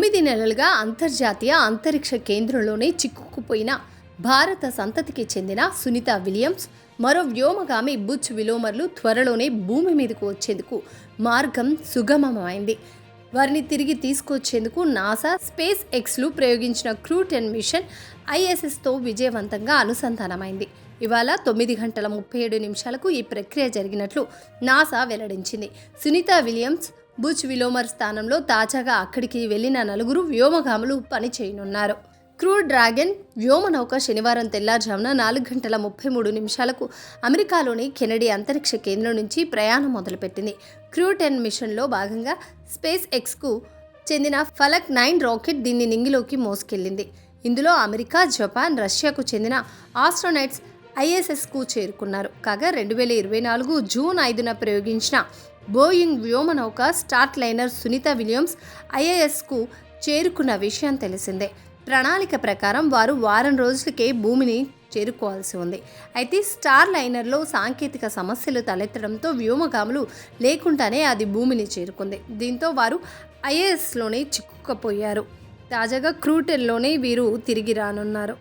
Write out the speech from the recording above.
తొమ్మిది నెలలుగా అంతర్జాతీయ అంతరిక్ష కేంద్రంలోనే చిక్కుకుపోయిన భారత సంతతికి చెందిన సునీత విలియమ్స్ మరో వ్యోమగామి బుచ్ విలోమర్లు త్వరలోనే భూమి మీదకు వచ్చేందుకు మార్గం సుగమమైంది. వారిని తిరిగి తీసుకొచ్చేందుకు నాసా స్పేస్ ఎక్స్లు ప్రయోగించిన క్రూ టెన్ మిషన్ ఐఎస్ఎస్తో విజయవంతంగా అనుసంధానమైంది. ఇవాళ తొమ్మిది గంటల ముప్పై ఏడు నిమిషాలకు ఈ ప్రక్రియ జరిగినట్లు నాసా వెల్లడించింది. సునీత విలియమ్స్ బుచ్ విలోమర్ స్థానంలో తాజాగా అక్కడికి వెళ్ళిన నలుగురు వ్యోమగాములు పనిచేయనున్నారు. క్రూ డ్రాగన్ వ్యోమనౌక శనివారం తెల్లారుజామున నాలుగు గంటల ముప్పై మూడు నిమిషాలకు అమెరికాలోని కెనడీ అంతరిక్ష కేంద్రం నుంచి ప్రయాణం మొదలుపెట్టింది. క్రూ టెన్ మిషన్లో భాగంగా స్పేస్ ఎక్స్కు చెందిన ఫలక్ నైన్ రాకెట్ దీన్ని నింగిలోకి మోసుకెళ్ళింది ఇందులో అమెరికా జపాన్ రష్యాకు చెందిన ఆస్ట్రోనైట్స్ ఐఎస్ఎస్కు చేరుకున్నారు. కాగా రెండు వేల ఇరవై నాలుగు జూన్ ఐదున ప్రయోగించిన బోయింగ్ వ్యోమనౌక స్టార్ట్ లైనర్ సునీత విలియమ్స్ ఐఏఎస్కు చేరుకున్న విషయం తెలిసిందే. ప్రణాళిక ప్రకారం వారు వారం రోజులకే భూమిని చేరుకోవాల్సి ఉంది. అయితే స్టార్ లైనర్లో సాంకేతిక సమస్యలు తలెత్తడంతో వ్యోమగాములు లేకుండానే అది భూమిని చేరుకుంది. దీంతో వారు ఐఏఎస్లోనే చిక్కుకుపోయారు. తాజాగా క్రూటెల్లోనే వీరు తిరిగి రానున్నారు.